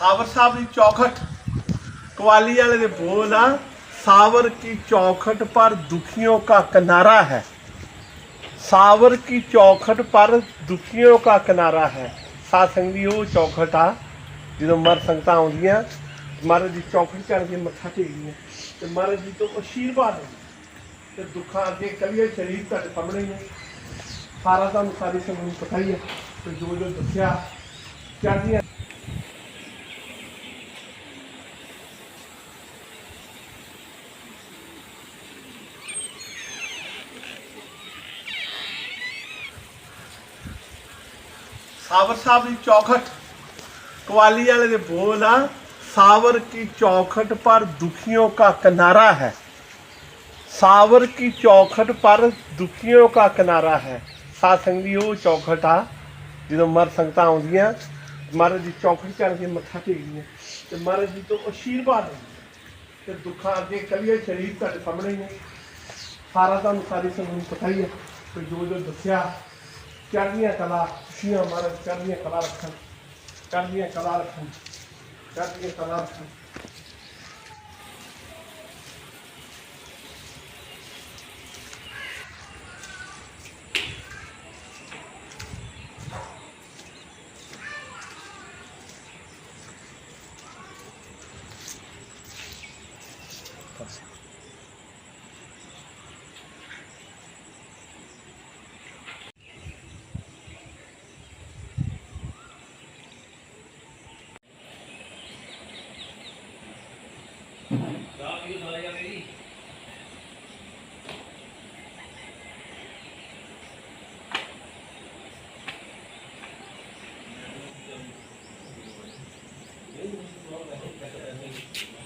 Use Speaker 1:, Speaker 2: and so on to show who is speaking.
Speaker 1: Sour ਸਾਹਿਬ ਦੀ ਚੌਖਟ। ਕਵਾਲੀ ਵਾਲੇ ਦੇ ਬੋਲ ਆ, ਸਾਵਰ ਕੀ ਚੌਖਟ ਪਰ ਦੁਖੀਆਂ ਦਾ ਕਿਨਾਰਾ ਹੈ। ਸਾਵਰ ਕੀ ਚੌਖਟ ਪਰ ਦੁਖੀਆਂ ਦਾ ਕਿਨਾਰਾ ਹੈ। ਸਾਧ ਸੰਗ ਦੀ ਉਹ ਚੌਖਟ ਆ, ਜਦੋਂ ਮਰ ਸੰਗਤਾਂ ਆਉਂਦੀਆਂ, ਮਹਾਰਾਜ ਦੀ ਚੌਖਟ ਚੜ ਕੇ ਮੱਥਾ ਟੇਕਦੀਆਂ, ਤੇ ਮਹਾਰਾਜ ਜੀ ਤੋਂ ਅਸ਼ੀਰਵਾਦ ਤੇ ਦੁੱਖਾਂ ਅੱਗੇ ਕਲੀਏ ਸ਼ਰੀਰ ਤੁਹਾਡੇ ਸਾਹਮਣੇ ਨੇ ਸਾਰਾ ਤੁਹਾਨੂੰ ਸਾਰੀ ਸੰਗਤ ਨੂੰ ਪਤਾ ਹੀ ਹੈ ਤੇ ਜੋ ਜੋ ਦੱਸਿਆ, ਚੜ੍ਹਦੀਆਂ ਸਾਵਰ ਸਾਹਿਬ ਦੀ ਚੌਖਟ। ਕਵਾਲੀ ਵਾਲੇ ਦੇ ਬੋਲ ਆ, ਸਾਵਰ ਕੀ ਚੌਖਟ ਪਰ ਦੁਖੀਆਂ ਦਾ ਕਿਨਾਰਾ ਹੈ। ਸਾਵਰ ਕੀ ਚੌਖਟ ਪਰ ਦੁਖੀਆਂ ਦਾ ਕਿਨਾਰਾ ਹੈ। ਸਾਧ ਸੰਗ ਦੀ ਉਹ ਚੌਖਟ ਆ, ਜਦੋਂ ਮਰ ਸੰਗਤਾਂ ਆਉਂਦੀਆਂ, ਮਹਾਰਾਜ ਦੀ ਚੌਖਟ ਚੜ ਕੇ ਮੱਥਾ ਟੇਕਦੀਆਂ, ਤੇ ਮਹਾਰਾਜ ਜੀ ਤੋਂ ਅਸ਼ੀਰਵਾਦ ਲੈਂਦੀਆਂ ਤੇ ਦੁੱਖਾਂ ਅੱਗੇ ਕਲੀਏ ਸ਼ਰੀਰ ਤੁਹਾਡੇ ਸਾਹਮਣੇ ਹੀ ਹੈ ਸਾਰਾ ਤੁਹਾਨੂੰ ਸਾਰੀ ਸੰਗਤ ਨੂੰ ਪਤਾ ਹੀ ਹੈ, ਤੇ ਜੋ ਜੋ ਦੱਸਿਆ ਚੜ੍ਹਦੀਆਂ ਕਲਾ ਖੁਸ਼ੀਆਂ ਮਹਾਰਾਜ ਚੜ੍ਹਦੀਆਂ ਕਲਾ ਰੱਖਣ ਚੜ੍ਹਦੀਆਂ ਕਲਾ ਰੱਖਣ ਚੜ੍ਹਦੀਆਂ ਕਲਾ ਰੱਖਣ। يريد ولا يعيد Thank you.